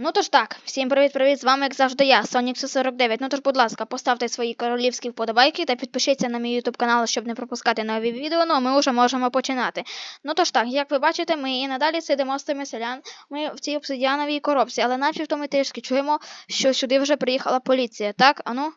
ну то ж так, всім привіт-привіт, з вами, як завжди, я, Сонік 49. Ну тож, будь ласка, поставте свої королівські вподобайки та підпишіться на мій YouTube канал, щоб не пропускати нові відео, ну а ми вже можемо починати. Ну то ж так, як ви бачите, ми і надалі сидимо з цими селян, ми в цій обсидіановій коробці, але начебто ми трішки чуємо, що сюди вже приїхала поліція, так? Ану?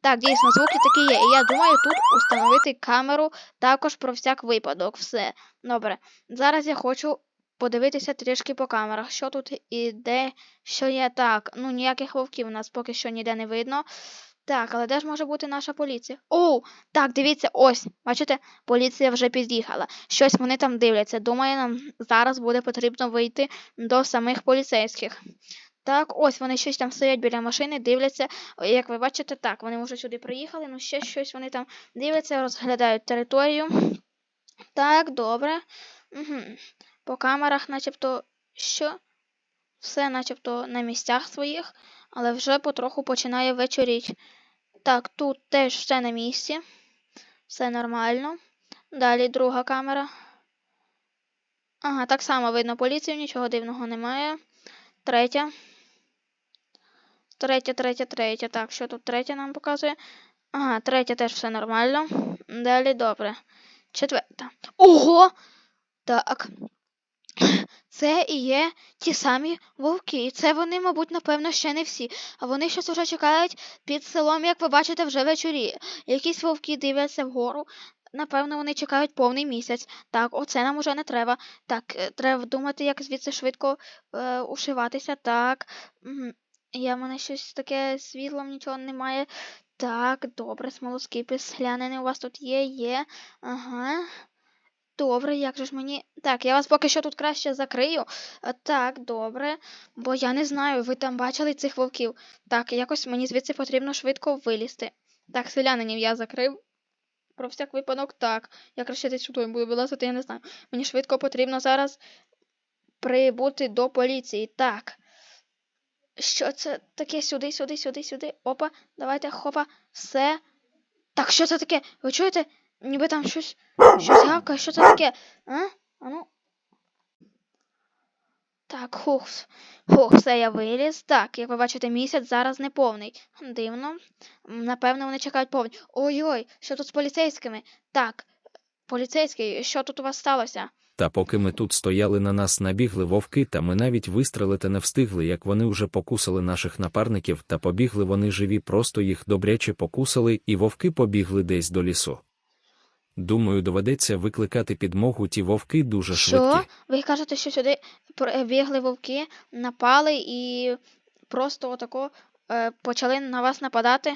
Так, дійсно, звуки такі є. І я думаю тут установити камеру також про всяк випадок. Все. Добре. Зараз я хочу подивитися трішки по камерах, що тут і де, що є так. Ну, ніяких вовків у нас поки що ніде не видно. Так, але де ж може бути наша поліція? Оу, так, дивіться, ось. Бачите, поліція вже під'їхала. Щось вони там дивляться. Думаю, нам зараз буде потрібно вийти до самих поліцейських. Так, ось вони щось там стоять біля машини, дивляться. Як ви бачите, так, вони вже сюди приїхали, ну ще щось вони там дивляться, розглядають територію. Так, добре. Угу. По камерах, начебто, що? Все начебто на місцях своїх, але вже потроху починає вечоріти. Так, тут теж все на місці. Все нормально. Далі друга камера. Ага, так само видно поліцію, нічого дивного немає. Третя. Третя, третя, третя. Так, що тут третя нам показує? Ага, третя теж все нормально. Далі добре. Четверта. Ого! Так. Це і є ті самі вовки. І це вони, мабуть, напевно, ще не всі. А вони щось уже чекають під селом, як ви бачите, вже вечорі. Якісь вовки дивляться вгору. Напевно, вони чекають повний місяць. Так, оце нам уже не треба. Так, е, треба думати, як звідси швидко е, ушиватися. Так. Я в мене щось таке світлом нічого немає. Так, добре, смолоскипи, слянини у вас тут є, є. Ага. Добре, як же ж мені. Так, я вас поки що тут краще закрию. Так, добре. Бо я не знаю, ви там бачили цих вовків. Так, якось мені звідси потрібно швидко вилізти. Так, селянинів я закрив. Про всяк випадок, так. Я краще десь сюди буду вилазити, я не знаю. Мені швидко потрібно зараз прибути до поліції. Так. Що це таке? Сюди, сюди, сюди, сюди. Опа, давайте, хопа, все. Так, що це таке? Ви чуєте? Ніби там щось. Щось гавкає, що це таке? А? А ну. Так, хух. Хух, все, я виліз. Так, як ви бачите, місяць зараз не повний. Дивно. Напевно, вони чекають повний. Ой-ой, що тут з поліцейськими? Так, поліцейський, що тут у вас сталося? Та поки ми тут стояли, на нас набігли вовки, та ми навіть вистрелити не встигли, як вони вже покусали наших напарників, та побігли вони живі, просто їх добряче покусали, і вовки побігли десь до лісу. Думаю, доведеться викликати підмогу, ті вовки дуже Що? швидкі. Ви кажете, що сюди бігли вовки, напали і просто отако е, почали на вас нападати?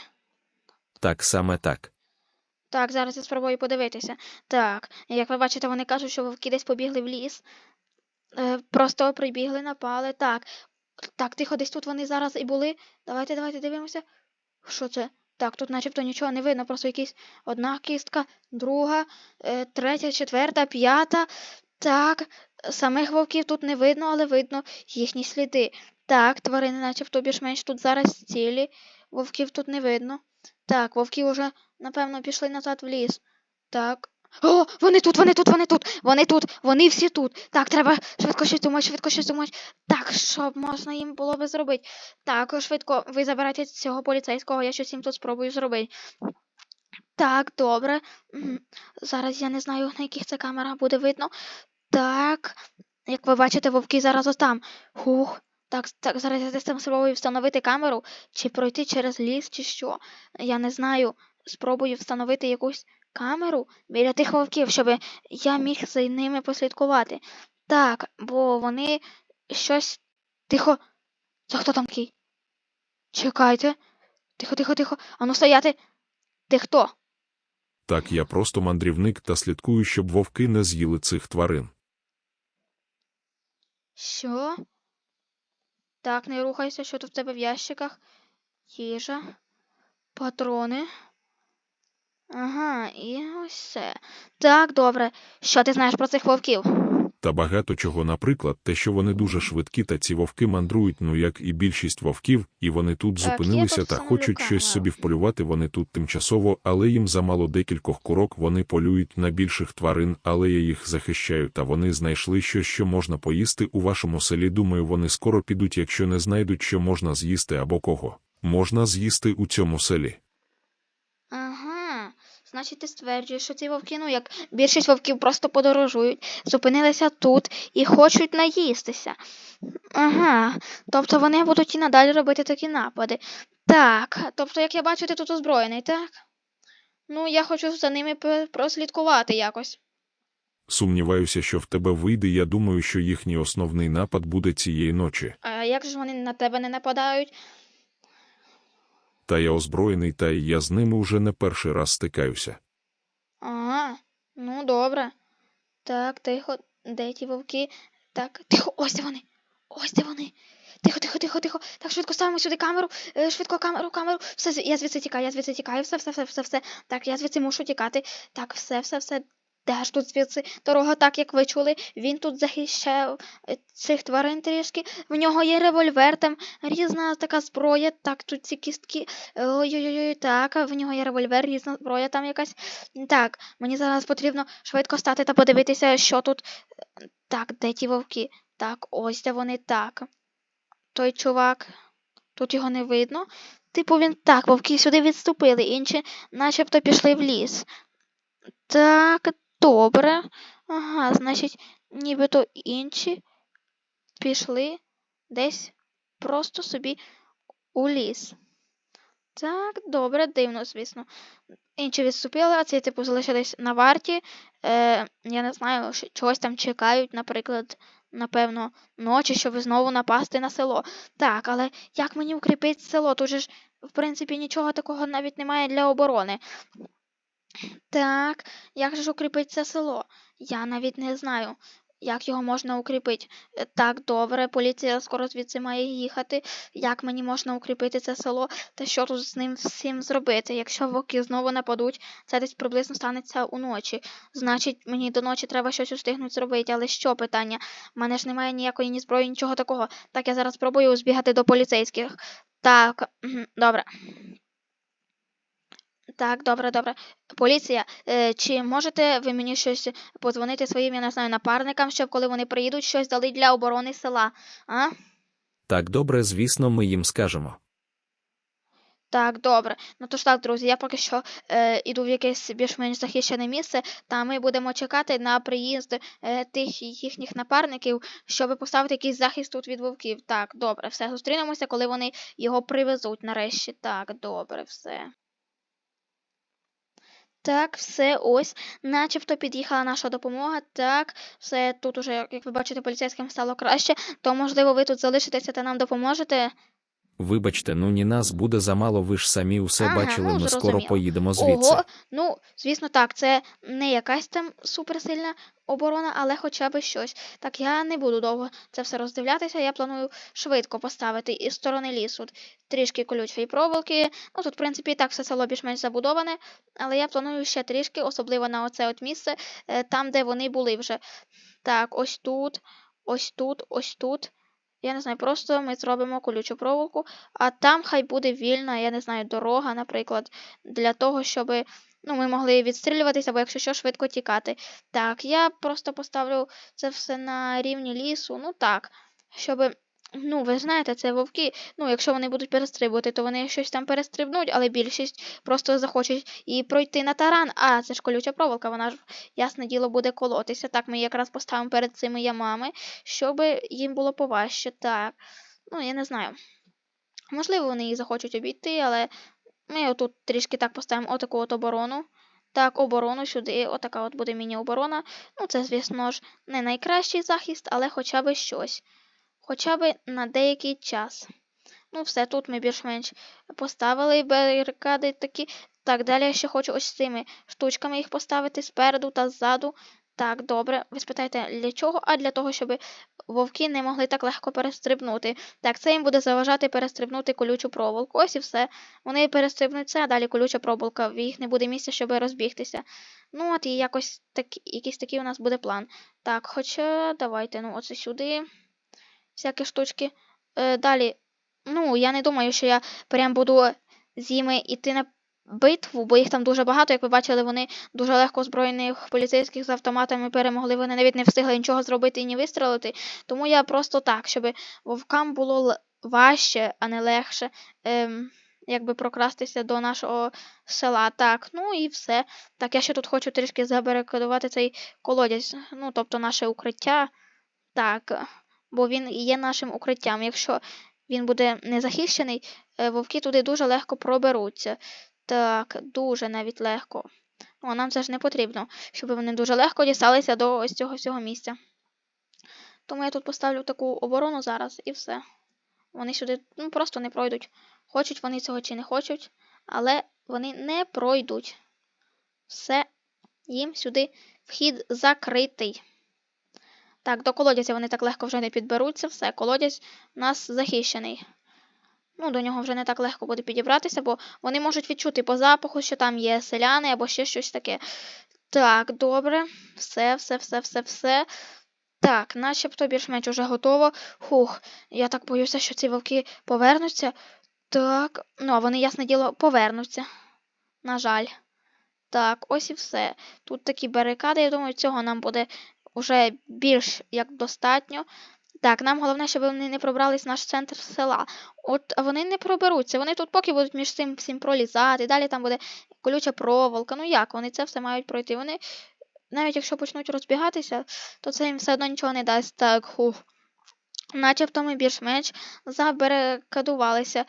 Так саме так. Так, зараз я спробую подивитися. Так, як ви бачите, вони кажуть, що вовки десь побігли в ліс. Е, просто прибігли, напали. Так. Так, тихо, десь тут вони зараз і були. Давайте, давайте дивимося. Що це? Так, тут начебто нічого не видно, просто якісь одна кістка, друга, е, третя, четверта, п'ята. Так, самих вовків тут не видно, але видно їхні сліди. Так, тварини начебто більш-менш тут зараз цілі. Вовків тут не видно. Так, вовки вже, напевно, пішли назад в ліс. Так. О, вони тут, вони тут, вони тут, вони тут, вони всі тут. Так, треба швидко щось думати, швидко щось думати. Так, що можна їм було би зробити? Так, швидко, ви забирайте цього поліцейського, я щось їм тут спробую зробити. Так, добре. Зараз я не знаю, на яких це камерах буде видно. Так, як ви бачите, вовки зараз ось там. Хух. Так, так, зараз я десь там спробую встановити камеру, чи пройти через ліс, чи що. Я не знаю. Спробую встановити якусь камеру біля тих вовків, щоб я міг за ними послідкувати. Так, бо вони щось. Тихо. Це хто там такий? Чекайте. Тихо, тихо, тихо. Ану стояти. Ти хто? Так, я просто мандрівник та слідкую, щоб вовки не з'їли цих тварин. Що? Так, не рухайся, що тут в тебе в ящиках? Їжа, патрони. Ага, і ось все. Так, добре. Що ти знаєш про цих вовків? Та багато чого, наприклад, те, що вони дуже швидкі, та ці вовки мандрують, ну як і більшість вовків, і вони тут Так, зупинилися та хочуть щось собі вполювати. Вони тут тимчасово, але їм замало декількох курок. Вони полюють на більших тварин, але я їх захищаю. Та вони знайшли щось, що можна поїсти у вашому селі. Думаю, вони скоро підуть, якщо не знайдуть, що можна з'їсти або кого. Можна з'їсти у цьому селі. Значить, ти стверджуєш, що ці вовки, ну як більшість вовків просто подорожують, зупинилися тут і хочуть наїстися. Ага. Тобто вони будуть і надалі робити такі напади. Так, тобто, як я бачу, ти тут озброєний, так? Ну, я хочу за ними прослідкувати якось. Сумніваюся, що в тебе вийде. Я думаю, що їхній основний напад буде цієї ночі. А як же вони на тебе не нападають? Та я озброєний, та я з ними уже не перший раз стикаюся. Ага, ну добре. Так, тихо, де ті вовки? Так, тихо, ось де вони. Ось де вони. Тихо, тихо, тихо, тихо. Так, швидко ставимо сюди камеру. е, Швидко камеру, камеру. Все, я звідси тікаю, я звідси тікаю, все, все, все, все, все. Так, я звідси мушу тікати. Так, все, все, все. Де ж тут звідси дорога, так як ви чули, він тут захищає е, цих тварин трішки. В нього є револьвер, там різна така зброя. Так, тут ці кістки. Ой-ой-ой, так, в нього є револьвер, різна зброя там якась. Так, мені зараз потрібно швидко стати та подивитися, що тут. Так, де ті вовки? Так, ось де вони так. Той чувак. Тут його не видно. Типу він так, вовки сюди відступили, інші начебто пішли в ліс. Так, добре. Ага, значить, нібито інші пішли десь просто собі у ліс. Так, добре, дивно, звісно. Інші відступили, а ці, типу, залишились на варті. Е, я не знаю, чогось там чекають, наприклад, напевно, ночі, щоб знову напасти на село. Так, але як мені укріпити село? Тут же ж, в принципі, нічого такого навіть немає для оборони. Так, як же ж укріпити це село? Я навіть не знаю, як його можна укріпити. Е, Так, добре, поліція скоро звідси має їхати. Як мені можна укріпити це село? Та що тут з ним всім зробити? Якщо вовки знову нападуть, це десь приблизно станеться уночі. Значить, мені до ночі треба щось устигнути зробити. Але що питання? У мене ж немає ніякої ні зброї, нічого такого. Так, я зараз спробую збігати до поліцейських. Так, добре. Так, добре, добре. Поліція, е, чи можете ви мені щось подзвонити своїм, я не знаю, напарникам, щоб коли вони приїдуть, щось дали для оборони села? А? Так добре, звісно, ми їм скажемо. Так, добре. Ну то ж так, друзі, я поки що е, іду в якесь більш-менш захищене місце, та ми будемо чекати на приїзд е, тих їхніх напарників, щоб поставити якийсь захист тут від вовків. Так, добре, все, зустрінемося, коли вони його привезуть нарешті. Так, добре, все. Так, все, ось, начебто під'їхала наша допомога. Так, все тут уже, як ви бачите, поліцейським стало краще, то можливо ви тут залишитеся та нам допоможете. Вибачте, ну ні нас буде замало, ви ж самі усе Ага, бачили, ну, ми скоро поїдемо звідси. Ого, ну, звісно, так, це не якась там суперсильна оборона, але хоча б щось. Так, я не буду довго це все роздивлятися, я планую швидко поставити із сторони лісу трішки колючої проволоки. Ну, тут, в принципі, і так все село більш-менш забудоване, але я планую ще трішки, особливо на оце от місце, е, там, де вони були вже. Так, ось тут, ось тут, ось тут. Я не знаю, просто ми зробимо колючу проволоку, а там хай буде вільна, я не знаю, дорога, наприклад, для того, щоб ну, ми могли відстрілюватися, або якщо що, швидко тікати. Так, я просто поставлю це все на рівні лісу. Ну так, щоб. Ну, ви знаєте, це вовки. Ну, якщо вони будуть перестрибувати, то вони щось там перестрибнуть, але більшість просто захочуть і пройти на таран. А, це ж колюча проволока, вона ж, ясне діло, буде колотися. Так, ми якраз поставимо перед цими ямами, щоб їм було поважче. Так. Ну, я не знаю. Можливо, вони їх захочуть обійти, але ми отут трішки так поставимо отаку от оборону. Так, оборону сюди, отака от буде міні-оборона. Ну, це, звісно ж, не найкращий захист, але хоча б щось. Хоча б на деякий час. Ну, все, тут ми більш-менш поставили барикади такі. Так, далі я ще хочу ось цими штучками їх поставити спереду та ззаду. Так, добре. Ви спитаєте, для чого? А для того, щоб вовки не могли так легко перестрибнути. Так, це їм буде заважати перестрибнути колючу проволоку. Ось і все. Вони перестрибнуть це, а далі колюча проволока. В їх не буде місця, щоб розбігтися. Ну от і якось так, якийсь такий у нас буде план. Так, хоча давайте, ну, оце сюди. Всякі штучки. Е, далі. Ну, я не думаю, що я прям буду з ними йти на битву, бо їх там дуже багато. Як ви бачили, вони дуже легко озброєних поліцейських з автоматами перемогли. Вони навіть не встигли нічого зробити і ні вистрелити. Тому я просто так, щоб вовкам було важче, а не легше. Ем, якби прокрастися до нашого села. Так, ну і все. Так, я ще тут хочу трішки забарикадувати цей колодязь, ну, тобто наше укриття. Так, бо він є нашим укриттям. Якщо він буде незахищений, е, вовки туди дуже легко проберуться. Так, дуже навіть легко. Ну, а нам це ж не потрібно, щоб вони дуже легко дісталися до ось цього всього місця. Тому я тут поставлю таку оборону зараз і все. Вони сюди ну, просто не пройдуть. Хочуть вони цього чи не хочуть, але вони не пройдуть. Все, їм сюди вхід закритий. Так, до колодязя вони так легко вже не підберуться, все, колодязь у нас захищений. Ну, до нього вже не так легко буде підібратися, бо вони можуть відчути по запаху, що там є селяни або ще щось таке. Так, добре. Все, все, все, все, все. Так, начебто більш-менш уже готово. Хух, я так боюся, що ці вовки повернуться. Так, ну, а вони, ясне діло, повернуться. На жаль. Так, ось і все. Тут такі барикади, я думаю, цього нам буде уже більш як достатньо. Так, нам головне, щоб вони не пробрались в наш центр села. От вони не проберуться. Вони тут поки будуть між цим всім пролізати, далі там буде колюча проволока. Ну як, вони це все мають пройти. Вони, навіть якщо почнуть розбігатися, то це їм все одно нічого не дасть. Так, хух. Начебто ми більш-менш забарикадувалися.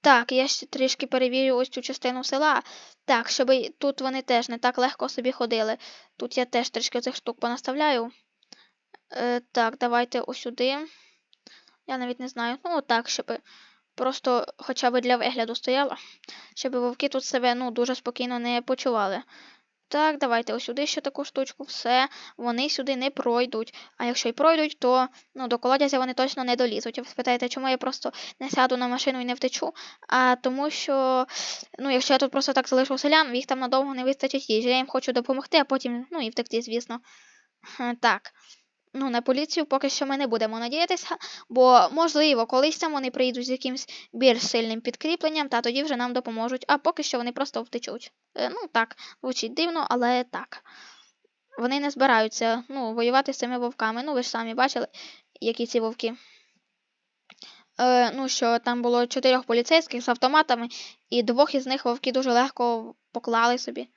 Так, я ще трішки перевірю ось цю частину села. Так, щоб тут вони теж не так легко собі ходили. Тут я теж трішки цих штук понаставляю. Е, так, давайте ось сюди. Я навіть не знаю. Ну, отак, щоб просто хоча б для вигляду стояла. Щоб вовки тут себе ну, дуже спокійно не почували. Так, давайте ось сюди ще таку штучку, все, вони сюди не пройдуть. А якщо й пройдуть, то ну, до колодязя вони точно не долізуть. Ви спитаєте, чому я просто не сяду на машину і не втечу? А тому що, ну, якщо я тут просто так залишу селян, їх там надовго не вистачить їжі. Я їм хочу допомогти, а потім, ну, і втекти, звісно. Так. Ну, на поліцію поки що ми не будемо надіятися, бо, можливо, колись там вони приїдуть з якимось більш сильним підкріпленням, та тоді вже нам допоможуть, а поки що вони просто втечуть. Е, ну, так, звучить дивно, але так. Вони не збираються ну, воювати з цими вовками. Ну, ви ж самі бачили, які ці вовки. Е, ну, що там було чотирьох поліцейських з автоматами, і двох із них вовки дуже легко поклали собі.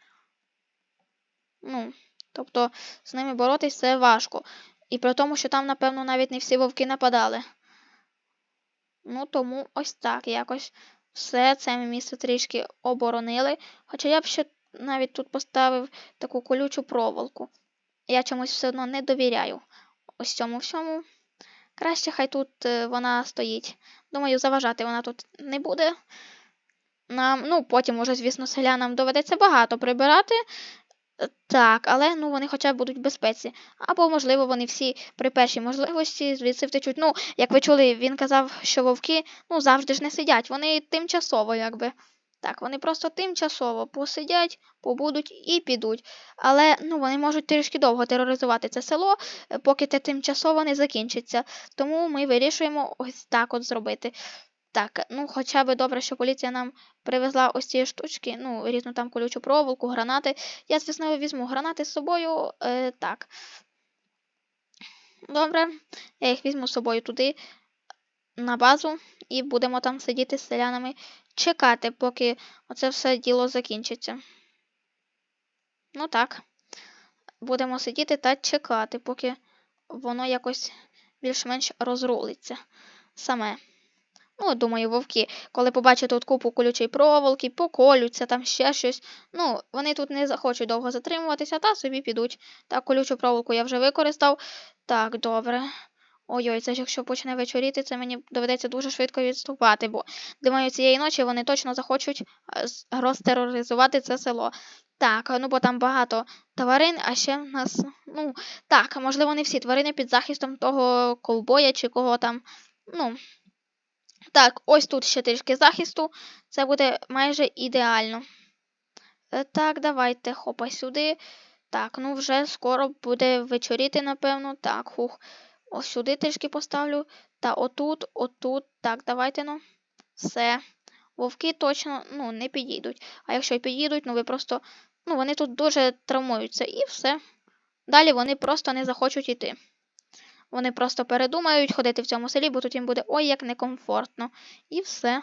Ну, тобто з ними боротись це важко. І при тому, що там, напевно, навіть не всі вовки нападали. Ну, тому ось так якось все це місце трішки оборонили. Хоча я б ще навіть тут поставив таку колючу проволоку. Я чомусь все одно не довіряю ось цьому всьому. Краще хай тут е, вона стоїть. Думаю, заважати вона тут не буде. Нам, ну, потім, уже, звісно, селянам доведеться багато прибирати. Е, Так, але ну вони хоча б будуть в безпеці. Або, можливо, вони всі при першій можливості звідси втечуть. Ну, як ви чули, він казав, що вовки ну, завжди ж не сидять. Вони тимчасово, якби. Так, вони просто тимчасово посидять, побудуть і підуть. Але ну, вони можуть трішки довго тероризувати це село, е, поки те тимчасово не закінчиться. Тому ми вирішуємо ось так от зробити. Так, ну хоча б добре, що поліція нам привезла ось ці штучки, ну, різну там колючу проволоку, гранати. Я, звісно, візьму гранати з собою. Е, так. Добре, я їх візьму з собою туди, на базу, і будемо там сидіти з селянами, чекати, поки оце все діло закінчиться. Ну так. Будемо сидіти та чекати, поки воно якось більш-менш розрулиться саме. Ну, думаю, вовки, коли побачать тут купу колючої проволоки, поколються, там ще щось. Ну, вони тут не захочуть довго затримуватися, та собі підуть. Так, колючу проволоку я вже використав. Так, добре. Ой-ой, це ж якщо почне вечоріти, це мені доведеться дуже швидко відступати, бо думаю, цієї ночі вони точно захочуть розтероризувати це село. Так, ну бо там багато тварин, а ще в нас, ну, так, можливо, не всі тварини під захистом того ковбоя чи кого там. Ну, так, ось тут ще трішки захисту. Це буде майже ідеально. Е, Так, давайте, хопа сюди. Так, ну вже скоро буде вечоріти, напевно. Так, хух. Ось сюди трішки поставлю. Та отут, отут. Так, давайте ну. Все. Вовки точно ну, не підійдуть. А якщо й підійдуть, ну ви просто. Ну, вони тут дуже травмуються і все. Далі вони просто не захочуть йти. Вони просто передумають ходити в цьому селі, бо тут їм буде ой як некомфортно. І все.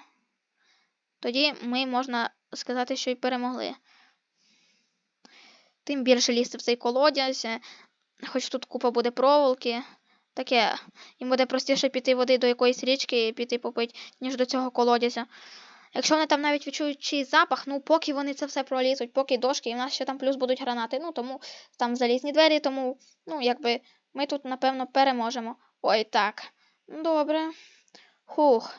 Тоді ми можна сказати, що й перемогли. Тим більше лізти в цей колодязь, е, хоч тут купа буде проволоки. Таке, їм буде простіше піти води до якоїсь річки і піти попити, ніж до цього колодязя. Якщо вони там навіть відчують чийсь запах, ну поки вони це все пролізуть, поки дошки, і в нас ще там плюс будуть гранати. Ну тому там залізні двері, тому, ну, якби ми тут, напевно, переможемо. Ой, так. Добре. Хух.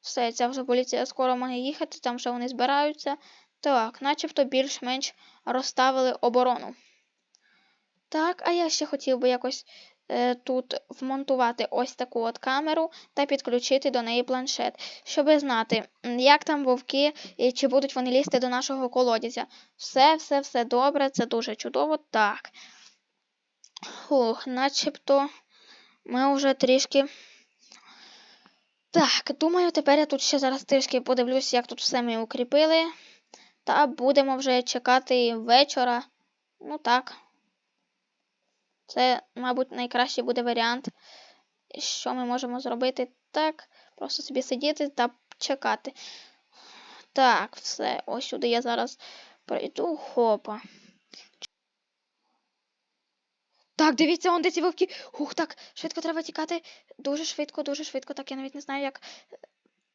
Все, ця вже поліція скоро має їхати, там вже вони збираються. Так, начебто більш-менш розставили оборону. Так, а я ще хотів би якось тут вмонтувати ось таку от камеру та підключити до неї планшет, щоб знати, як там вовки і чи будуть вони лізти до нашого колодязя. Все, все, все добре, це дуже чудово. Так. Фух, начебто ми вже трішки. Так, думаю, тепер я тут ще зараз трішки подивлюсь, як тут все ми укріпили. Та будемо вже чекати вечора. Ну так. Це, мабуть, найкращий буде варіант. Що ми можемо зробити? Так, просто собі сидіти та чекати. Так, все. Ось сюди я зараз прийду. Хопа. Так, дивіться, он де ці вовки. Хух, так, швидко треба тікати. Дуже швидко, дуже швидко. Так, я навіть не знаю, як.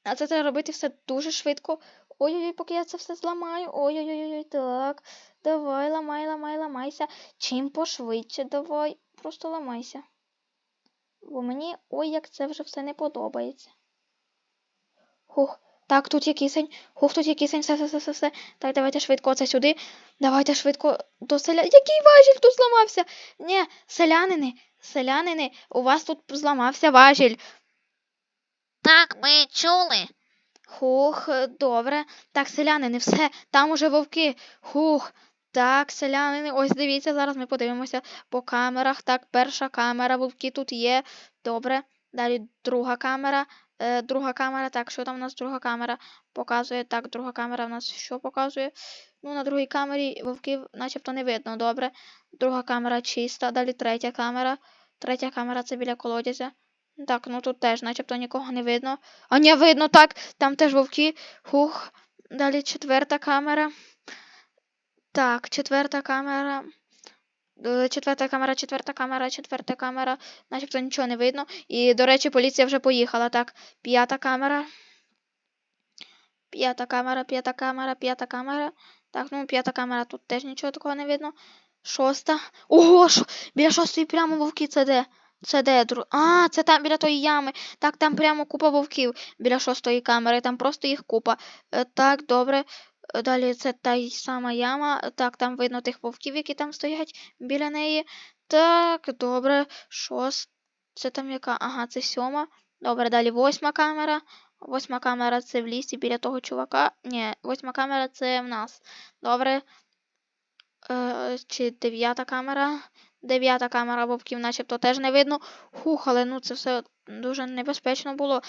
А це треба робити все дуже швидко. Ой-ой-ой, поки я це все зламаю. Ой-ой-ой, так. Давай, ламай, ламай, ламайся. Чим пошвидше, давай. Просто ламайся. Бо мені ой, як це вже все не подобається. Хух. Так, тут є кисень. Хух, тут є кисень, все, все, все, все. Так, давайте швидко оце сюди. Давайте швидко до селя. Який важіль тут зламався? Ні, селянини, селянини, у вас тут зламався важіль. Так, ми чули. Хух, добре. Так, селянини, все, там уже вовки. Хух. Так, селянини, ось дивіться, зараз ми подивимося по камерах. Так, перша камера, вовки тут є. Добре. Далі друга камера. Е, друга камера. Так, що там у нас друга камера показує? Так, друга камера в нас що показує? Ну, на другій камері вовків начебто не видно. Добре. Друга камера чиста. Далі третя камера. Третя камера це біля колодязя. Так, ну тут теж начебто нікого не видно. А ні, видно, так. Там теж вовки. Хух. Далі четверта камера. Так, четверта камера. Е, Четверта камера, четверта камера, четверта камера. Начебто нічого не видно. І, до речі, поліція вже поїхала. Так, п'ята камера. П'ята камера, п'ята камера, п'ята камера. Так, ну п'ята камера, тут теж нічого такого не видно. Шоста. Ого, шо... біля шостої прямо вовки це де? Це де? Дру... А, це там біля тої ями. Так, там прямо купа вовків біля шостої камери, там просто їх купа. Е, так, добре. Е, Далі це та сама яма. Так, там видно тих вовків, які там стоять біля неї. Так, добре. Шост. Це там яка? Ага, це сьома. Добре, далі восьма камера. Восьма камера це в лісі біля того чувака. Ні, восьма камера це в нас. Добре. Е, чи дев'ята камера? Дев'ята камера вовків, начебто теж не видно. Хух, але ну це все дуже небезпечно було.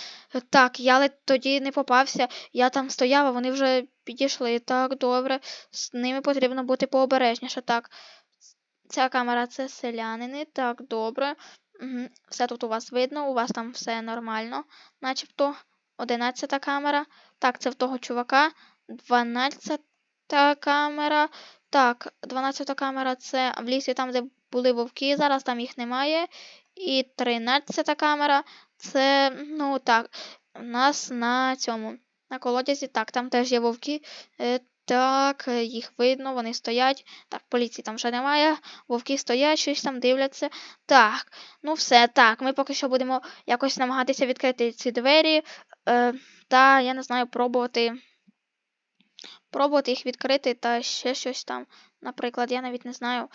Так, я ледь тоді не попався. Я там стояв, а вони вже підійшли. Так, добре. З ними потрібно бути пообережніше. Так. Ця камера це селянини. Так, добре. Все тут у вас видно, у вас там все нормально. Начебто. Одинадцята камера. Так, це в того чувака. Дванадцята камера. Так, 12 камера це в лісі там, де були вовки, зараз там їх немає. І 13 камера це, ну так, у нас на цьому, на колодязі. Так, там теж є вовки. Е, так, їх видно, вони стоять. Так, поліції там вже немає. Вовки стоять, щось там дивляться. Так, ну все, так. Ми поки що будемо якось намагатися відкрити ці двері. Е, та, я не знаю, пробувати. Пробувати їх відкрити та ще щось там. Наприклад, я навіть не знаю.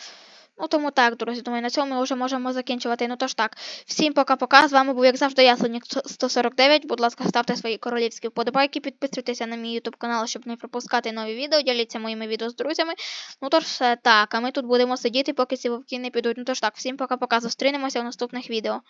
Ну тому так, друзі, думаю, на цьому ми вже можемо закінчувати. Ну тож так, всім пока-пока. З вами був, як завжди, я, Сонік 149. Будь ласка, ставте свої королівські вподобайки, підписуйтеся на мій YouTube канал, щоб не пропускати нові відео, діліться моїми відео з друзями. Ну тож все так, а ми тут будемо сидіти, поки ці вовки не підуть. Ну тож так, всім пока-пока. Зустрінемося в наступних відео.